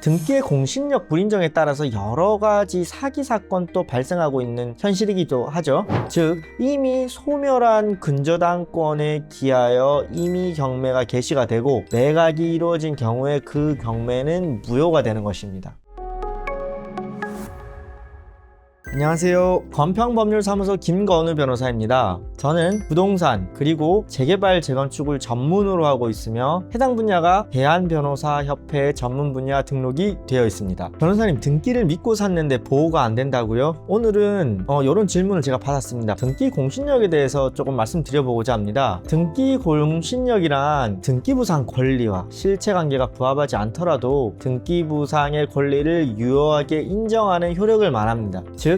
등기의 공신력 불인정에 따라서 여러 가지 사기 사건도 발생하고 있는 현실이기도 하죠. 즉 이미 소멸한 근저당권에 기하여 이미 경매가 개시가 되고 매각이 이루어진 경우에 그 경매는 무효가 되는 것입니다. 안녕하세요. 건평법률사무소 김건우 변호사입니다. 저는 부동산 그리고 재개발 재건축을 전문으로 하고 있으며 해당 분야가 대한변호사협회 전문 분야 등록이 되어 있습니다. 변호사님 등기를 믿고 샀는데 보호가 안 된다고요? 오늘은 어, 이런 질문을 제가 받았습니다. 등기 공신력에 대해서 조금 말씀드려보고자 합니다. 등기 공신력이란 등기부상 권리와 실체 관계가 부합하지 않더라도 등기부상의 권리를 유효하게 인정하는 효력을 말합니다. 즉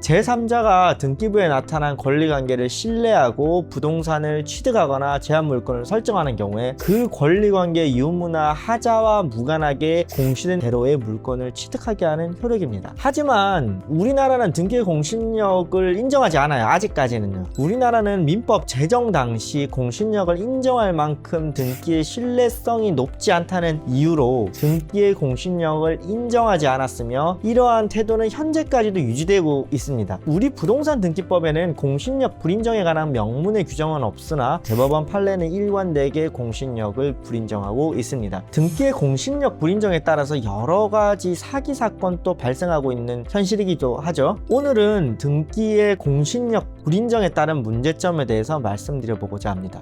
제3자가 등기부에 나타난 권리관계를 신뢰하고 부동산을 취득하거나 제한 물건을 설정하는 경우에 그 권리관계 유무나 하자와 무관하게 공시된 대로의 물건을 취득하게 하는 효력입니다. 하지만 우리나라는 등기 공신력을 인정하지 않아요. 아직까지는요. 우리나라는 민법 제정 당시 공신력을 인정할 만큼 등기의 신뢰성이 높지 않다는 이유로 등기의 공신력을 인정하지 않았으며 이러한 태도는 현재까지도 유지되고 있습니다. 우리 부동산 등기법에는 공신력 불인정에 관한 명문의 규정은 없으나 대법원 판례는 일관되게 공신력을 불인정하고 있습니다. 등기의 공신력 불인정에 따라서 여러 가지 사기 사건도 발생하고 있는 현실이기도 하죠. 오늘은 등기의 공신력 불인정에 따른 문제점에 대해서 말씀드려 보고자 합니다.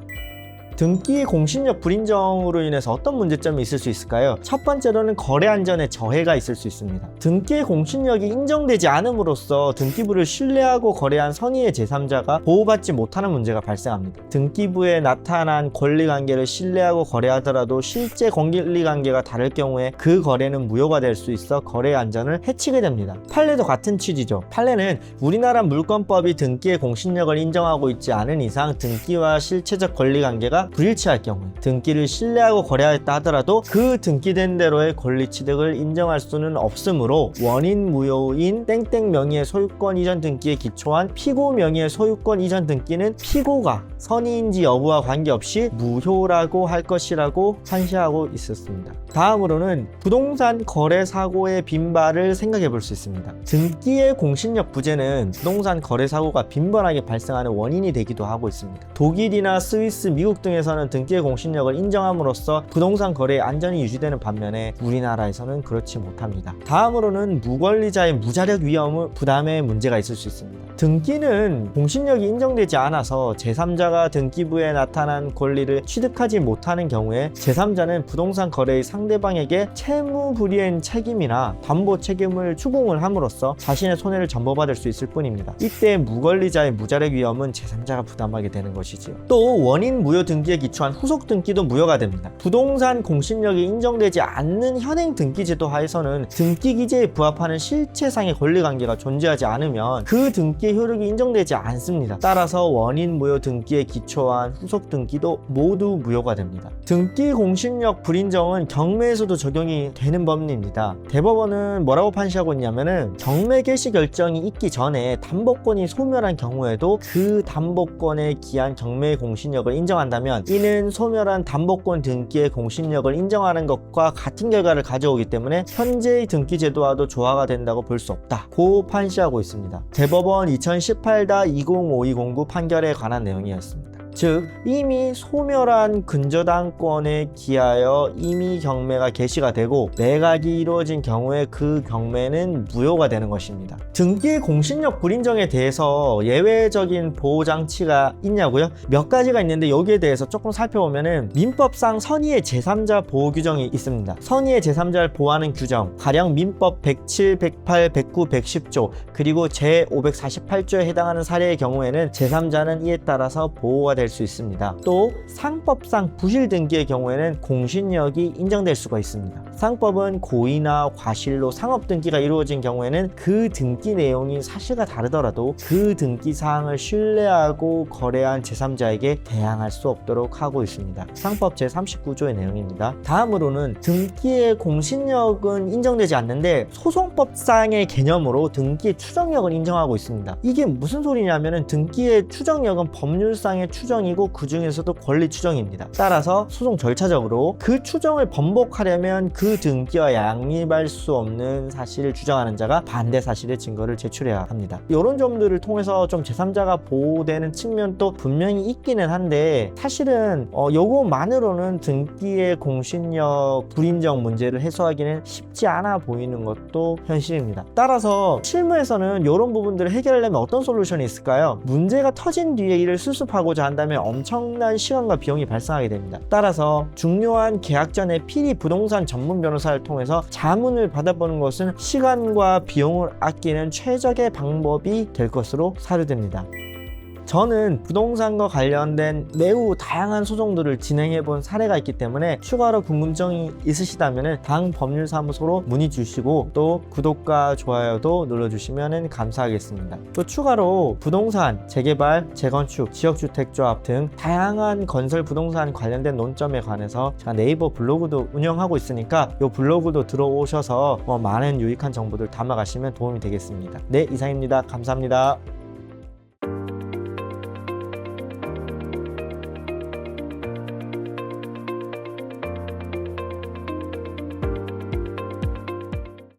등기의 공신력 불인정으로 인해서 어떤 문제점이 있을 수 있을까요? 첫 번째로는 거래 안전에 저해가 있을 수 있습니다. 등기의 공신력이 인정되지 않음으로써 등기부를 신뢰하고 거래한 선의의 제3자가 보호받지 못하는 문제가 발생합니다. 등기부에 나타난 권리관계를 신뢰하고 거래하더라도 실제 권리관계가 다를 경우에 그 거래는 무효가 될 수 있어 거래 안전을 해치게 됩니다. 판례도 같은 취지죠. 판례는 우리나라 물권법이 등기의 공신력을 인정하고 있지 않은 이상 등기와 실체적 권리관계가 불일치할 경우에 등기를 신뢰하고 거래하였다 하더라도 그 등기된 대로의 권리 취득을 인정할 수는 없으므로 원인 무효인 땡땡 명의의 소유권 이전 등기에 기초한 피고 명의의 소유권 이전 등기는 피고가 선의인지 여부와 관계없이 무효라고 할 것이라고 판시하고 있었습니다. 다음으로는 부동산 거래 사고의 빈발을 생각해 볼 수 있습니다. 등기의 공신력 부재는 부동산 거래 사고가 빈번하게 발생하는 원인이 되기도 하고 있습니다. 독일이나 스위스, 미국 등 에서는 등기의 공신력을 인정함으로써 부동산 거래의 안전이 유지되는 반면에 우리나라에서는 그렇지 못합니다. 다음으로는 무권리자의 무자력 위험 부담에 문제가 있을 수 있습니다. 등기는 공신력이 인정되지 않아서 제3자가 등기부에 나타난 권리를 취득하지 못하는 경우에 제3자는 부동산 거래의 상대방에게 채무 불이행 책임이나 담보 책임을 추궁을 함으로써 자신의 손해를 전보받을 수 있을 뿐입니다. 이때 무권리자의 무자력 위험은 제3자가 부담하게 되는 것이지요. 또 원인 무효 등기 에 기초한 후속 등기도 무효가 됩니다. 부동산 공신력이 인정되지 않는 현행 등기 제도 하에서는 등기 기재에 부합하는 실체상의 권리 관계가 존재하지 않으면 그 등기의 효력이 인정되지 않습니다. 따라서 원인 무효 등기에 기초한 후속 등기도 모두 무효가 됩니다. 등기 공신력 불인정은 경매에서도 적용이 되는 법리입니다. 대법원은 뭐라고 판시하고 있냐면은 경매 개시 결정이 있기 전에 담보권이 소멸한 경우에도 그 담보권에 기한 경매 공신력을 인정한다면 이는 소멸한 담보권 등기의 공신력을 인정하는 것과 같은 결과를 가져오기 때문에 현재의 등기 제도와도 조화가 된다고 볼 수 없다. 고 판시하고 있습니다. 대법원 2018-205209 판결에 관한 내용이었습니다. 즉 이미 소멸한 근저당권에 기하여 이미 경매가 개시가 되고 매각이 이루어진 경우에 그 경매는 무효가 되는 것입니다. 등기 공신력 불인정에 대해서 예외적인 보호 장치가 있냐고요? 몇 가지가 있는데 여기에 대해서 조금 살펴보면은 민법상 선의의 제3자 보호 규정이 있습니다. 선의의 제3자를 보호하는 규정, 가령 민법 107, 108, 109, 110조 그리고 제 548조에 해당하는 사례의 경우에는 제3자는 이에 따라서 보호가 될수 있습니다. 또 상법상 부실 등기의 경우에는 공신력이 인정될 수가 있습니다. 상법은 고의나 과실로 상업 등기가 이루어진 경우에는 그 등기 내용이 사실과 다르더라도 그 등기 사항을 신뢰하고 거래한 제3자에게 대항할 수 없도록 하고 있습니다. 상법 제39조의 내용입니다. 다음으로는 등기의 공신력은 인정되지 않는데 소송법상의 개념으로 등기의 추정력을 인정하고 있습니다. 이게 무슨 소리냐면은 등기의 추정력은 법률상의 추정 추정이고 그 중에서도 권리 추정입니다. 따라서 소송 절차적으로 그 추정을 번복하려면 그 등기와 양립할 수 없는 사실을 주장하는 자가 반대 사실의 증거를 제출해야 합니다. 이런 점들을 통해서 좀 제3자가 보호되는 측면도 분명히 있기는 한데 사실은 어, 요것만으로는 등기의 공신력 불인정 문제를 해소하기는 쉽지 않아 보이는 것도 현실입니다. 따라서 실무에서는 이런 부분들을 해결하려면 어떤 솔루션이 있을까요? 문제가 터진 뒤에 이를 수습하고자 한다 면 엄청난 시간과 비용이 발생하게 됩니다. 따라서 중요한 계약 전에 피리 부동산 전문 변호사를 통해서 자문을 받아보는 것은 시간과 비용을 아끼는 최적의 방법이 될 것으로 사료됩니다. 저는 부동산과 관련된 매우 다양한 소송들을 진행해 본 사례가 있기 때문에 추가로 궁금증이 있으시다면 당 법률사무소로 문의 주시고 또 구독과 좋아요도 눌러주시면 감사하겠습니다. 또 추가로 부동산, 재개발, 재건축, 지역주택조합 등 다양한 건설 부동산 관련된 논점에 관해서 제가 네이버 블로그도 운영하고 있으니까 이 블로그도 들어오셔서 뭐 많은 유익한 정보들 담아가시면 도움이 되겠습니다. 네, 이상입니다. 감사합니다.